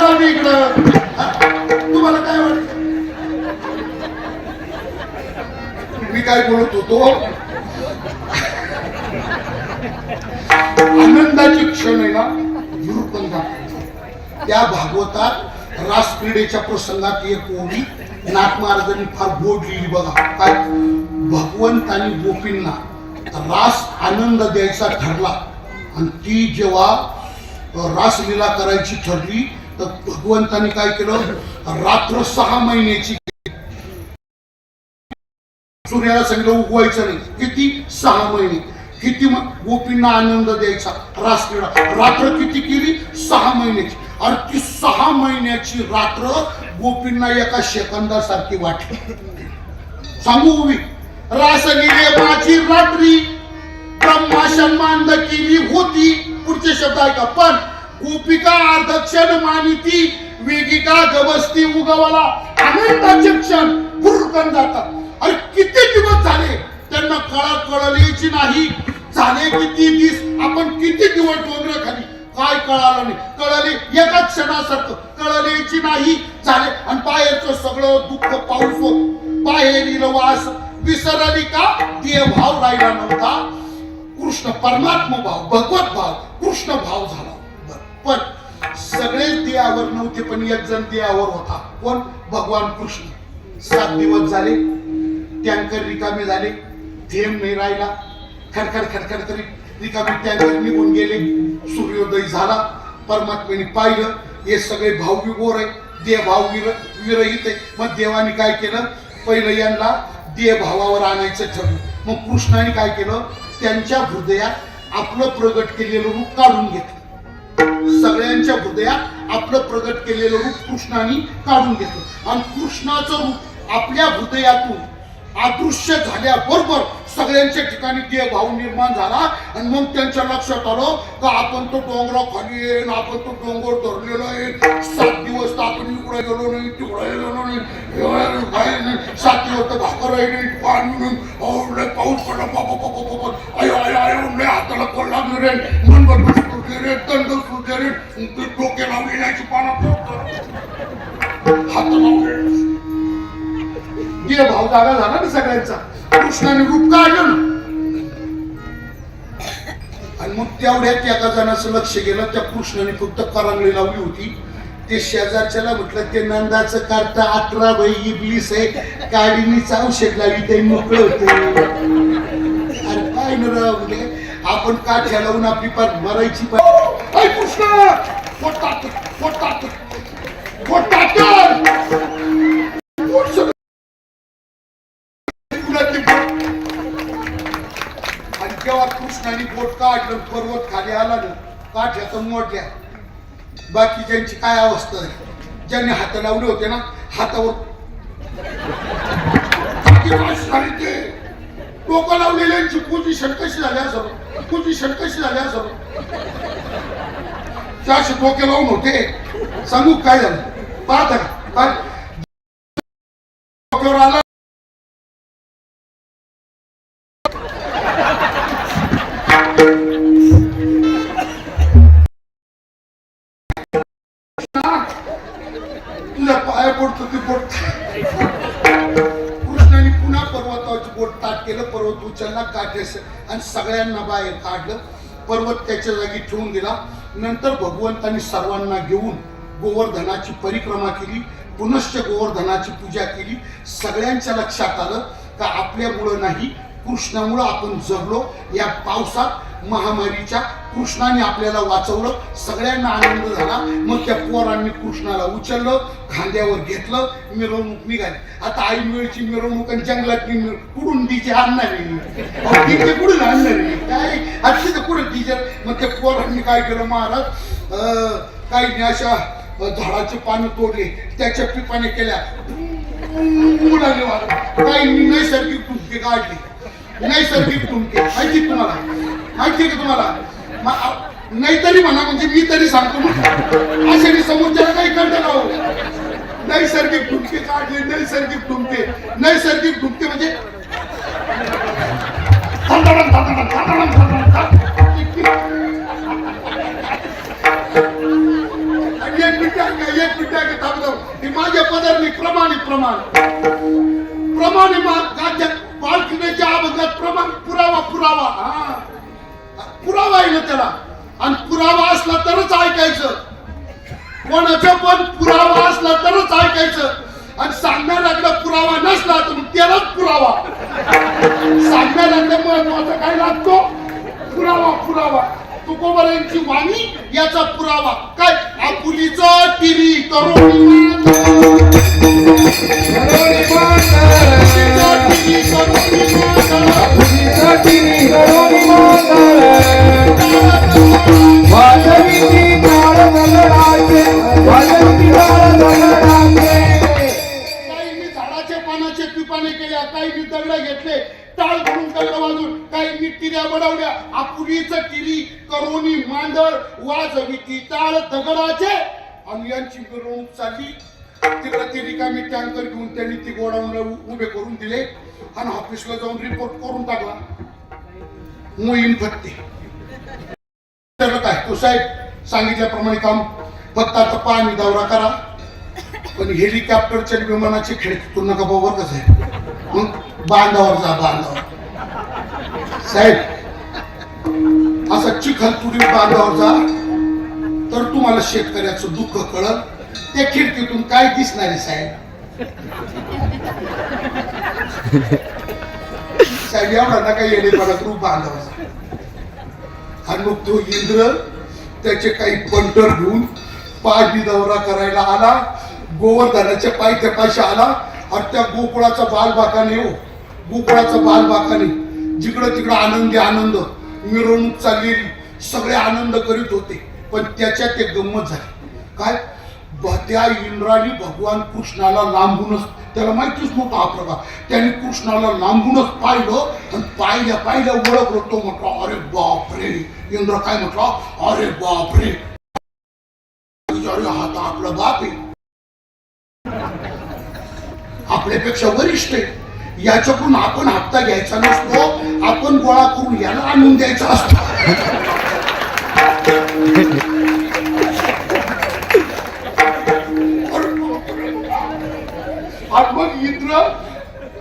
येणार मी इकडं. तुम्हाला काय वाटत? मी काय बोलत होतो? आनंदाची क्षण आहे ना विरूपण दाखवतो. त्या भागवतात रासक्रीडेच्या प्रसंगात एक ओळी नाथ महाराजांनी फार गोड लिहिली बघा. काय? भगवंतानी गोपींना रास आनंद द्यायचा ठरला. आणि ती जेव्हा रासलीला करायची ठरली तर भगवंतानी काय केलं? रात्र सहा महिन्याची सूर्याला सांगितलं उगवायचं नाही. किती? सहा महिने. किती गोपींना आनंद द्यायचा रास रात्र किती केली? सहा महिन्याची. अरे ती सहा महिन्याची रात्र गोपींना एका शेकंदासारखी वाटली. सांगू उभी. रास गेली रात्री. रात्री ब्रह्माशन्मांद केली होती. पुढचे शब्द ऐका. पण गोपिका अर्धक्षण मानिती वेगिका गवस्ती उगवला. आनंदाचे क्षण भुरकन जातात. अरे किती दिवस झाले? त्यांना कळा कळलीची नाही. झाले किती दिस? आपण किती दिवस डोंगर खाली? काय कळालं नाही. कळले एका क्षणासारखं. कळलेची नाही. झाले. आणि बाहेरचं सगळं दुःख पाऊस. बाहेरील वास. विसरली का? देह भाव राहिला नव्हता. कृष्ण परमात्मा भाव भगवत भाव कृष्ण भाव झाला. पण सगळेच देहावर नव्हते पण एक जण देहावर होता. कोण? भगवान कृष्ण. सात दिवस झाले टँकर रिकामे झाले थेंब नाही राहिला. खडखड खडखड तरी रिकामे टँकर निघून गेले. सूर्योदय झाला परमात्म्याने पाहिलं हे सगळे भावगी गोर आहे देह भाव विर विरहित आहे मग देवाने काय केलं? पहिलं यांना देह भावावर आणायचं ठरलं. मग कृष्णाने काय केलं? त्यांच्या हृदयात आपलं प्रगट केलेलं रूप काढून घेतलं. सगळ्यांच्या हृदयात आपलं प्रगट केलेलं रूप कृष्णाने काढून घेतलं. आणि कृष्णाचं रूप आपल्या हृदयातून अदृश्य झाल्याबरोबर सगळ्यांच्या ठिकाणी ते भाव निर्माण झाला. आणि मग त्यांच्या लक्षात आलं का आपण तो डोंगरा खाली येईन आपण तो डोंगर धरलेलो आहे. सात दिवस तर आपण इकडे गेलो नाही तिकडे गेलो नाही. सात दिवस तर भाकर आहे पाणी पाऊस पडला. बाबा बाबा बाबा. आयो आयो आयो हाताला कोण लागले रे मनगट सुटले रे दंड सुटले रे ते डोके हात लावले ये भाव जागा झाला ना सगळ्यांचा कृष्णाने रूप काढलं ना आणि मग तेवढ्यात एका जणाचं लक्ष गेलं त्या कृष्णाने फक्त करांगली लावली होती. ते शेजारच्याला म्हटलं ते नंदाचं करता अठरा बाई इबलीस आहे काळीनीच औषध लावी ते मोकळं होते. अरे काय न राव म्हणजे आपण काठ्या लावून आपली पार मरायची ऐ कृष्ण! पोटात पोटात पोटात. आणि जेव्हा कृष्णाने बोट काढलं पर्वत खाली आला ना काठ्याचं मोठ्या बाकीच्यांची काय अवस्था आहे ज्यांनी हात लावले होते ना हातावर. किती डोकं लावलेल्यांची पोझिशन शणकशी झाली असं पोझिशन शणकशी झाली असं चारशे डोके लावून होते. सांगू काय झालं? पाहता का? काय डोक्यावर आला. ताट केलं पर्वत उचलला काठेस आणि सगळ्यांना बाहेर काढलं. पर्वत त्याच्या जागी ठेवून दिला. नंतर भगवंतांनी सर्वांना घेऊन गोवर्धनाची परिक्रमा केली. पुनश्च गोवर्धनाची पूजा केली. सगळ्यांच्या लक्षात आलं का आपल्यामुळं नाही कृष्णामुळं आपण जगलो. या पावसात महामारीच्या कृष्णाने आपल्याला वाचवलं सगळ्यांना आनंद झाला. मग त्या पोरांनी कृष्णाला उचललं खांद्यावर घेतलं मिरवणूक निघाली. आता आई वेळची मिरवणूक आणि जंगलात कुठून डीजे आणणार डीजे कुठून आणणार काय? अक्षर कुठं डीजे? मग त्या पोरांनी काय केलं महाराज? अं, काही नाही अशा झाडाचे पानं तोडले. त्याच्या पिपाने केल्या. काही नैसर्गिक तुमके काढले. नैसर्गिक तुमके माहिती तुम्हाला? माहिती का तुम्हाला? नाही तरी म्हणा म्हणजे मी तरी सांगतो. ना अशाने समोरच्याला काही कळतं ना नैसर्गिक ठुमके काढले नैसर्गिक ठुमके. नैसर्गिक ठुमके म्हणजे एक मिनिट एक मिनिट हे माझ्या पदार्थ प्रमाण प्रमाण. प्रमाण आहे मा- बाळकिण्याच्या प्रमाण पुरावा पुरावा. हा. पुरावा आहे ना त्याला. आणि पुरावा असला तरच ऐकायचं. कोणाचा पण पुरावा असला तरच ऐकायचं. आणि सांगणाऱ्याकडे पुरावा नसला तर मग त्यालाच पुरावा. सांगणाऱ्याकडे महत्त्वाचा काय लागतो? पुरावा पुरावा. तुकोबरांची वाणी याचा पुरावा. काय? आपुलीचं टिरी करोडी नावाचे दगडाचे यांची मिरवणूक चालली तिकडे ती रिकामी टँकर घेऊन त्यांनी ती गोडाऊनला उभे करून दिले. आणि ऑफिसला जाऊन रिपोर्ट करून टाकला. मोहीम भत्ते काय तो साहेब सांगितल्याप्रमाणे काम. फक्त आता पाणी दौरा करा. पण हेलिकॉप्टरच्या विमानाची खिडकी नका बरोबर कसं आहे मग बांधावर जा बांधावर. साहेब असा चिखल तुरी बांधावर जा. तर तुम्हाला शेतकऱ्याचं दुःख कळल. त्या खिडकीतून काय दिसणार साहेब? साहेब एवढा नका येणे मला रूप बांधावर हा आणि मग तो इंद्र त्याचे काही पंटर घेऊन पाणी दौरा करायला आला. गोवर्धनाच्या पायथ्यापाशी आला. आणि त्या गोकुळाचा बालबाकाने हो गोकुळाचा बालबाकाने जिकडं तिकडं आनंदी आनंद मिरवणूक चाललेली सगळे आनंद करीत होते. पण त्याच्यात एक गंमत झाली. काय? त्या इंद्राने भगवान कृष्णाला लांबूनच त्याला माहितीच नव्हतं हा प्रकार त्याने कृष्णाला लांबूनच पाहिलं आणि पाहिल्या पाहिल्या ओळखलं. तो म्हटलं अरे बापरे! इंद्र काय म्हटलं अरे बापरे! अरे हा तर आपला बाप आहे. आपल्यापेक्षा वरिष्ठ आहे. याच्याकडून आपण हप्ता घ्यायचा नसतो आपण गोळा करून याला आणून द्यायचा असतो. मग इंद्र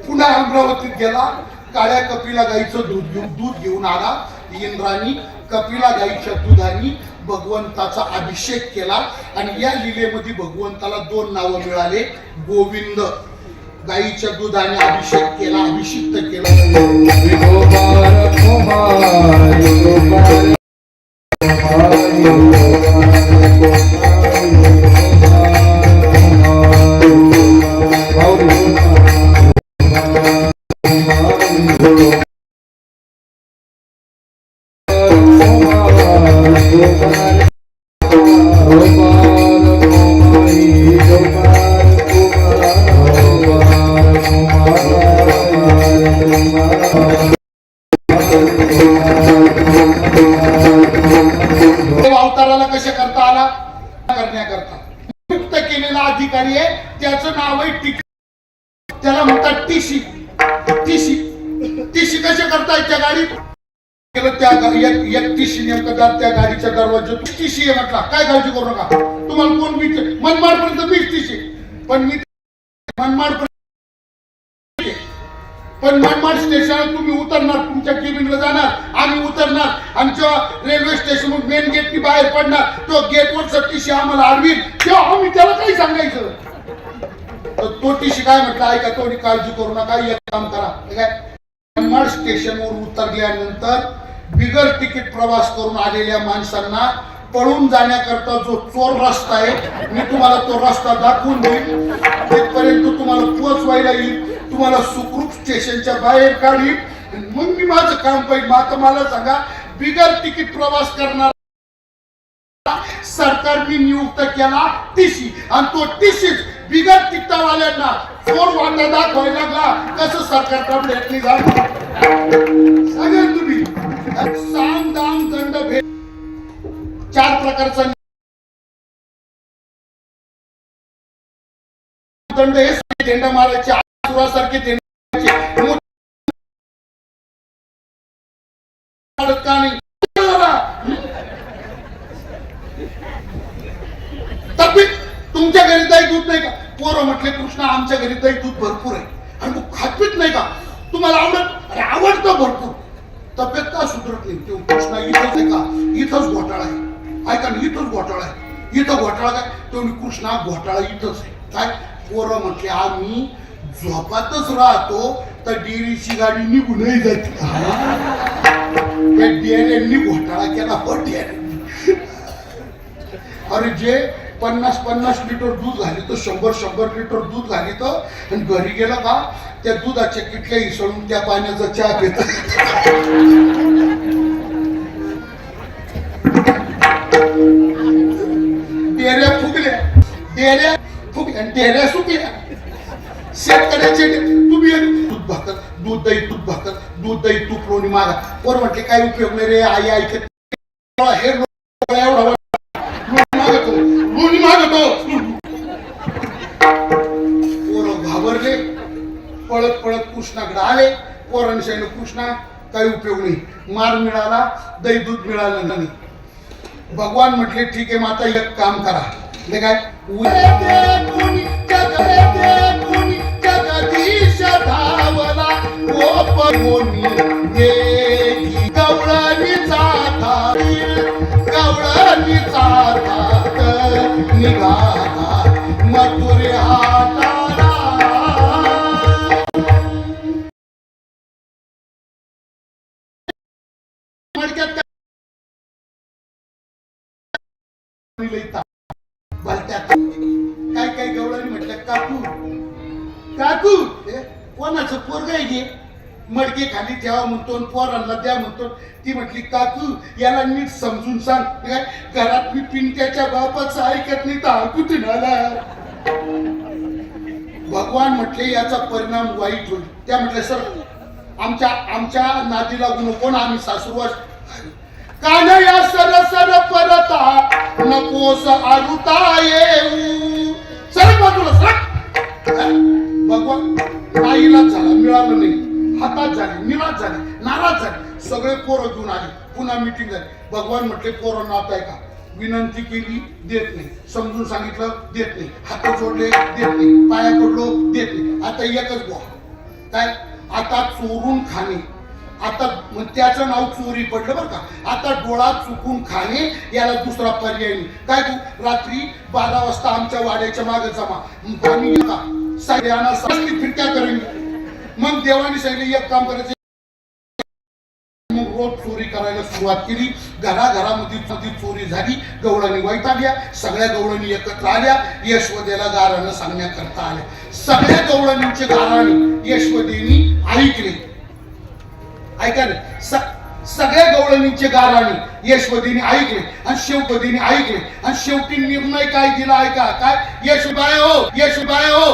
पुन्हा अमरावतीत गेला. काळ्या कपिला गाईचं दूध घेऊन दूध घेऊन आला. इंद्रानी कपिला गाईच्या दुधाने भगवंताचा अभिषेक केला. आणि या लिलेमध्ये भगवंताला दोन नावं मिळाले. गोविंद. गाईच्या दुधाने अभिषेक केला अभिषिक्त केला. देव आम्ही उतरणार. आमच्या रेल्वे स्टेशन मेन गेटनी बाहेर पडणार तो गेटवर टीशी आम्हाला आडवील तेव्हा आम्ही त्याला काही सांगायचं? तर तो टीशी काय म्हटलं ऐका थोडी काळजी करू नका एक काम करा. काय? मनमाड स्टेशनवर उतरल्यानंतर बिगर तिकीट प्रवास करून आलेल्या माणसांना पळून जाण्याकरता जो चोर रस्ता आहे मी तुम्हाला तो रस्ता दाखवून देईन. तिथपर्यंत तुम्हाला पोहोचवायला येईल. तुम्हाला सुखरूप स्टेशनच्या बाहेर काढील मग मी माझं काम पाहिजे. मग आता मला सांगा बिगर तिकीट प्रवास करणार सरकारने नियुक्त केला टीसी आणि तो टीसीच बिगर तिकटावाल्यांना चोर वाटा दाखवायला लागला. कसं सरकारचा प्रयत्न झाला सांगा तुम्ही. साम दाम दंड भेट चार प्रकारचा दंड हे झेंडा मारायचे. आसुरासारखे दंड पोरं कृष्णा आमच्या घरी दही दूध भरपूर आहे. आणि तू खातपीत नाही का? तुम्हाला आवडत? अरे आवडतं भरपूर. तब्येत का सुधरत नाही? तो कृष्णा इथंच आहे का? इथंच घोटाळा आहे. ऐका ना इथंच घोटाळा आहे. इथं घोटाळा काय? तो कृष्णा घोटाळा इथंच आहे. काय? पोरं म्हटले आम्ही झोपातच राहतो तर डेरीची गाडी निघूनही जाते. त्या घोटाळा केला पण अरे जे पन्नास पन्नास लिटर दूध घालितो शंभर शंभर लिटर दूध घालितो आणि घरी गेलं का त्या दुधाच्या किटल्या इसळून त्या पाण्याचा चहा घेत डेऱ्या फुगल्या डेऱ्या फुगल्या डेऱ्या सुकल्या. शेतकऱ्याचे तुम्ही दूध भाकर दूध दही दूध भाकर दूध दही तूप लोणी मागा. कोण म्हटले काय उपयोग नाही रे आई ऐकत हे आले पोरांनी कृष्णा काही उपयोग नाही. मार मिळाला दही दूध मिळालं नाही. भगवान म्हटले ठीक आहे माता एक काम करा. म्हणजे काय? उदे धावला. काय काय गवळणी म्हटलं? काकू. काकू कोणाचं पोरग आहे घे मडके खाली ठेवा म्हणतो पोरांना द्या म्हणतो. ती म्हटली काकू याला नीट समजून सांग. काय घरात मी पिंट्याच्या बापाचं ऐकत नाही तर हा कुठून आला भगवान म्हटले याचा परिणाम वाईट होईल. त्या म्हटलं सर आमच्या आमच्या नातीला गुण कोण आम्ही सासूरवास. कानया सर सर परता नकोस आरुता येऊ. सर बाजूला सर भगवान नाईलाच झाला मिळालं नाही. हातात झाले निराश झाले नाराज झाले. सगळे पोरं घेऊन आले पुन्हा मिटिंग झाली. भगवान म्हटले पोरं नात आहे का? विनंती केली देत नाही. समजून सांगितलं देत नाही. हात जोडले देत नाही. पाया पडलो देत नाही. आता एकच बोहा काय? आता चोरून खाणे. आता त्याचं नाव चोरी पडलं बरं का. आता डोळा चुकून खाणे याला दुसरा पर्याय नाही. काय तू? रात्री बारा वाजता आमच्या वाड्याच्या मागे जमा. मग आम्ही का? सगळ्यांना फिरक्या करेन. मग देवाने सांगितले एक काम करायचं. मग रोज चोरी करायला सुरुवात केली. घराघरामध्ये चोरी झाली. गवळणी वाईट आल्या. सगळ्या गवळणी एकत्र आल्या. यशवदेला गारानं सांगण्याकरता आल्या. सगळ्या गवळणींचे गाराने यशवदेनी ऐकले. ऐका ना. सगळ्या गवळणींचे गाराणी यशवदीने ऐकले आणि शेवपदीने ऐकले आणि शेवटी निर्णय काय दिला ऐका. काय? यशबाय हो यशबाय हो.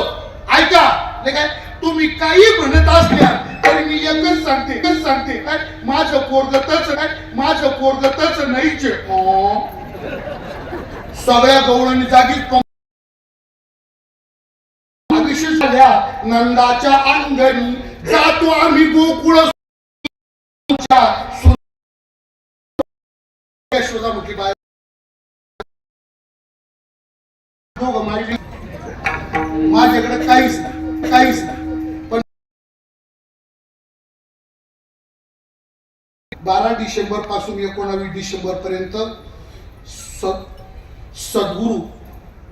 ऐका. काय? तुम्ही काही म्हणत असल्या तरी मी एकच सांगते एकच सांगते. काय? माझं पोरगतच काय? माझं पोरगतच नाहीच. हो. सगळ्या गवळणी जागीच झाल्या. नंदाच्या अंगणी जातो आम्ही गोकुळ बाय. दोघं माझ्याकडे काहीच नाही काहीच नाही. पण बारा डिसेंबरपासून एकोणावीस डिसेंबर पर्यंत सद्गुरू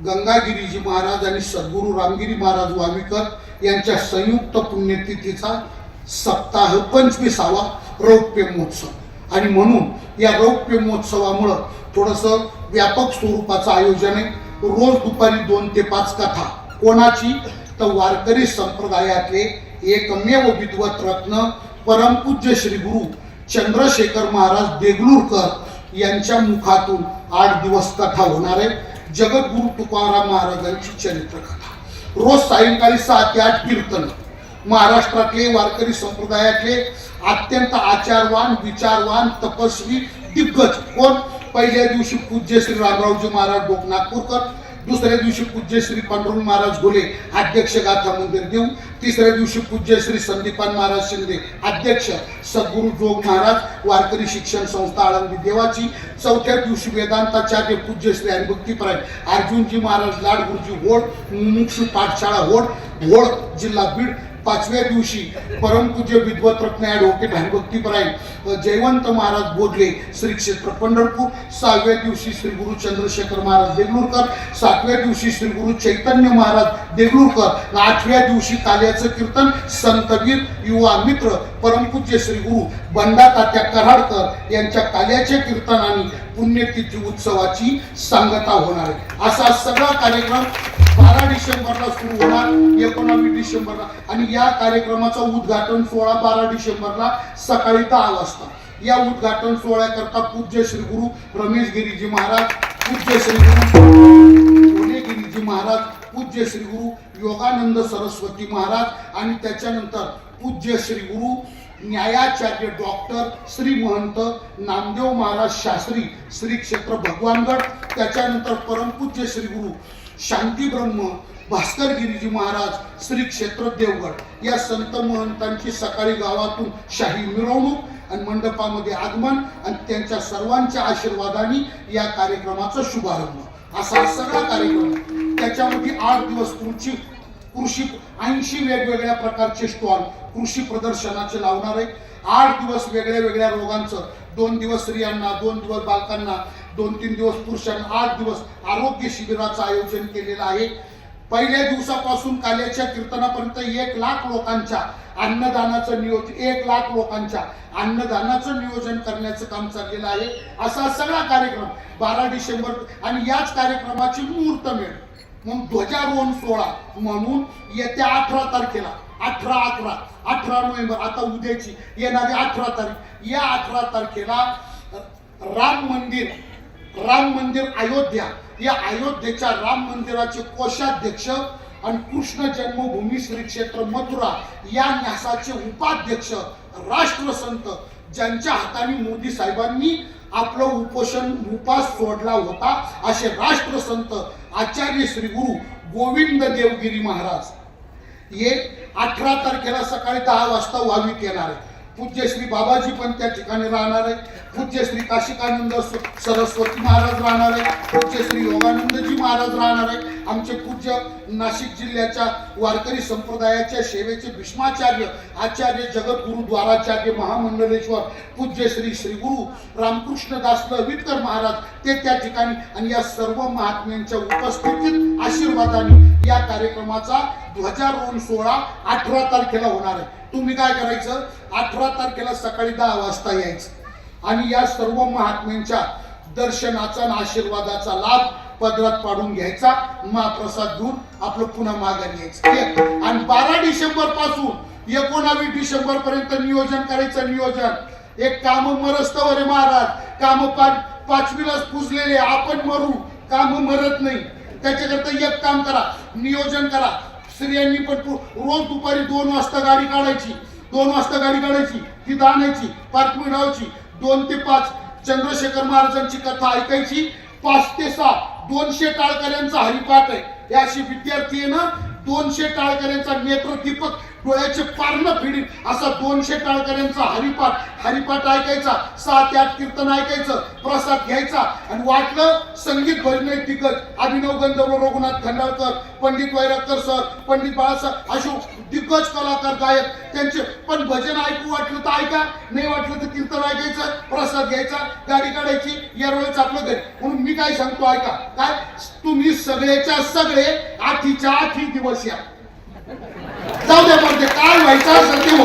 गंगागिरीजी महाराज आणि सद्गुरू रामगिरी महाराज वामीकर यांच्या संयुक्त पुण्यतिथीचा सप्ताह पंचवीसावा रौप्य महोत्सव. आणि म्हणून या रौप्य महोत्सवामुळं थोडंसं व्यापक स्वरूपाचं आयोजन आहे. रोज दुपारी दोन ते पाच कथा. कोणाची? तर वारकरी संप्रदायातले एकमेव विद्वत रत्न परमपूज्य श्री गुरु चंद्रशेखर महाराज देगलूरकर यांच्या मुखातून आठ दिवस कथा होणार आहे. जगद्गुरु तुकाराम महाराजांची चरित्र कथा रोज सायंकाळी सहा ते आठ कीर्तन. महाराष्ट्रातले वारकरी संप्रदायातले अत्यंत आचारवान विचारवान तपस्वी दिग्गज कोण? पहिल्या दिवशी पूज्य श्री रामरावजी महाराज डोक नागपूरकर दुसऱ्या दिवशी पूज्य श्री पांडुरंग महाराज घोले अध्यक्ष गाथा मंदिर देऊ तिसऱ्या दिवशी पूज्य श्री संदीपान महाराज शिंदे अध्यक्ष सद्गुरू जोग महाराज वारकरी शिक्षण संस्था आळंदी देवाची चौथ्या दिवशी वेदांताचार्य पूज्य श्री हरिभक्तीपराय अर्जुनजी महाराज लाडगुरुजी होड मुक्षू पाठशाळा होड होड जिल्हा बीड पाचव्या दिवशी परमपूज्य विद्वत रत्न ॲडव्होकेट हरिभक्तीपराय जयवंत महाराज बोधले श्री क्षेत्र पंढरपूर. सहाव्या दिवशी श्री गुरु चंद्रशेखर महाराज देगलूरकर. सातव्या दिवशी श्री गुरु चैतन्य महाराज देगलूरकर. आठव्या दिवशी काल्याचं कीर्तन संतवीर युवा मित्र परमपूज्य श्री गुरु बंडा तात्या कराडकर यांच्या काल्याच्या कीर्तनाने पुण्यतिथी उत्सवाची सांगता होणार आहे. असा सगळा कार्यक्रम बारा डिसेंबरला सुरू होणार एकोणावीस डिसेंबरला. आणि या कार्यक्रमाचं उद्घाटन सोळा बारा डिसेंबरला सकाळी दहा वाजता. या उद्घाटन सोहळ्याकरता पूज्य श्री गुरु रमेश गिरीजी महाराज पूज्य श्री गुरु गिरीजी महाराज पूज्य श्री गुरु योगानंद सरस्वती महाराज आणि त्याच्यानंतर पूज्य श्री गुरु न्यायाचार्य डॉक्टर श्री महंत नामदेव महाराज शास्त्री श्री क्षेत्र भगवानगड त्याच्यानंतर परमपूज्य श्री गुरु शांती ब्रह्म भास्कर गिरीजी महाराज श्री क्षेत्र देवगड. या संत महंतांची सकाळी गावातून शाही मिरवणूक आणि मंडपामध्ये आगमन आणि त्यांच्या सर्वांच्या आशीर्वादाने या कार्यक्रमाचा शुभारंभ. असा सगळा कार्यक्रम. त्याच्यामध्ये आठ दिवस तुमची कृषी ऐंशी वेगवेगळ्या प्रकारचे स्टॉल कृषी प्रदर्शनाचे लावणार आहे आठ दिवस वेगळ्या वेगळ्या रोगांचं दोन दिवस स्त्रियांना दोन दिवस बालकांना दोन तीन दिवस पुरुषांना आठ दिवस आरोग्य शिबिराचं आयोजन केलेलं आहे. पहिल्या दिवसापासून काल्याच्या कीर्तनापर्यंत एक लाख लोकांच्या अन्नदानाचं नियोजन एक लाख लोकांच्या अन्नदानाचं नियोजन करण्याचं काम चाललेलं आहे. असा सगळा कार्यक्रम बारा डिसेंबर आणि याच कार्यक्रमाची मुहूर्तमेढ मग ध्वजारोहण सोहळा. म्हणून येत्या अठरा तारखेला अठरा अकरा अठरा नोव्हेंबर आता उद्याची येणारी अठरा तारीख या अठरा तारखेला राम मंदिर राम मंदिर अयोध्या. या अयोध्येच्या राम मंदिराचे कोषाध्यक्ष आणि कृष्ण जन्मभूमी श्री क्षेत्र मथुरा या न्यासाचे उपाध्यक्ष राष्ट्रसंत ज्यांच्या हाताने मोदी साहेबांनी आपलं उपोषण उपास सोडला होता असे राष्ट्रसंत आचार्य श्री गुरु गोविंद देवगिरी महाराज. हे अठरा तारखेला सकाळी दहा वाजता वावीत येणार आहे. पूज्य श्री बाबाजी पण त्या ठिकाणी राहणार आहे. पूज्य श्री काशिकानंद सरस्वती महाराज राहणार आहे. पूज्य श्री योगानंदजी महाराज राहणार आहे. आमचे पूज्य नाशिक जिल्ह्याच्या वारकरी संप्रदायाच्या सेवेचे भीष्माचार्य आचार्य जगद्गुरु द्वाराचार्य महामंडलेश्वर पूज्य श्री श्रीगुरु रामकृष्ण दास लवितकर महाराज ते त्या ठिकाणी आणि या सर्व महात्म्यांच्या उपस्थितीत आशीर्वादाने या कार्यक्रमाचा ध्वजारोहण सोहळा अठरा तारखेला होणार आहे. तुम्ही काय करायचं? अठरा तारखेला सकाळी दहा वाजता यायचं. आणि या सर्व महात्म्यांच्या दर्शनाचा आणि आशीर्वादाचा लाभ पदरात पाडून घ्यायचा. महाप्रसाद घेऊन आपलं पुन्हा माघारी यायचं आणि बारा डिसेंबरपासून एकोणावीस डिसेंबर पर्यंत नियोजन करायचं नियोजन. एक काम मरस्तवर महाराज. काम पाच पाचवीलाच पुजलेले. आपण मरू. काम मरत नाही. त्याच्याकरता एक काम करा नियोजन करा. स्त्रियांनी पण रोज दुपारी दोन वाजता गाडी काढायची. दोन वाजता गाडी काढायची ती दाणायची पार्क मिळवायची. दोन ते पाच चंद्रशेखर महाराजांची कथा ऐकायची. पाच ते सहा दोनशे टाळकऱ्यांचा हरिपाठ आहे. याशी विद्यार्थी आहे ना दोनशे टाळकऱ्यांचा नेत्र दीपक डोळ्याचे पारणं फिडी. असा दोनशे टाळकऱ्यांचा हरिपाठ हरिपाठ ऐकायचा सात आठ कीर्तन ऐकायचं प्रसाद घ्यायचा. आणि वाटलं संगीत भजने दिग्गज अभिनव गंधर्व रघुनाथ खंडाळकर पंडित वैरागकर सर पंडित बाळासाहेब अशोक दिग्गज कलाकार गायक. त्यांचे पण भजन ऐकू वाटलं तर ऐका नाही वाटलं तर कीर्तन ऐकायचं प्रसाद घ्यायचा गाडी काढायची यावेळेस आपलं घरी. म्हणून मी काय सांगतो ऐका. काय? तुम्ही सगळ्याच्या सगळे आठीच्या आठी दिवस या. जाऊ दे पण ते काय व्हायचं असेल ते हो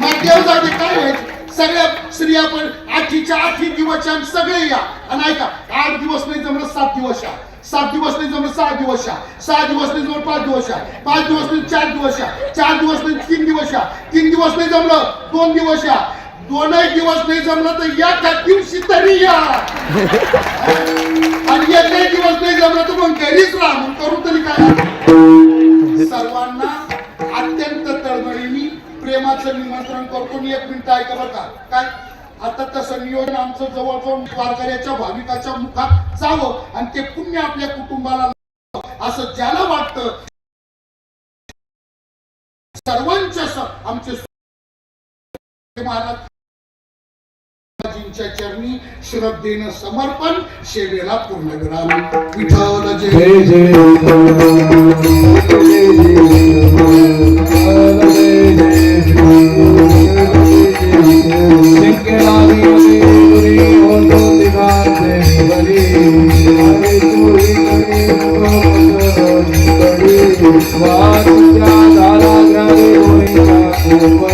माध्यम जाऊ काय व्हायचं? सगळ्या स्त्रिया पण आठीच्या आठी दिवस सगळे या. आणि ऐका आठ दिवस नाही जमलं सात दिवस या. सात दिवस नाही जमलं सहा दिवस या. सहा दिवस नाही जमलं पाच दिवस या. पाच दिवस नाही चार दिवस या. चार दिवस नाही तीन दिवस या. तीन दिवस नाही जमलं दोन दिवस या. दोनही दिवस नाही जमलं तर या त्या दिवशी तरी या. आणि एकही दिवस नाही जमलं तर मग घरीच राहा मग करू तरी काय? म्हणजे- सर्वांना अत्यंत तळमळीने प्रेमाचं निमंत्रण करतो. मी एक मिनिट ऐका बरं का. काय? आता तसं नियोजन आमचं जवळजवळ वारकऱ्याच्या भाविकाच्या मुखात जावं आणि ते पुण्य आपल्या कुटुंबाला असं ज्याला वाटतं सर्वांच्या आमचे महाराज श्रीकृष्णाच्या चरणी श्रद्धेनं समर्पण सेवेला पूर्णविराम विठ्ठल जय जय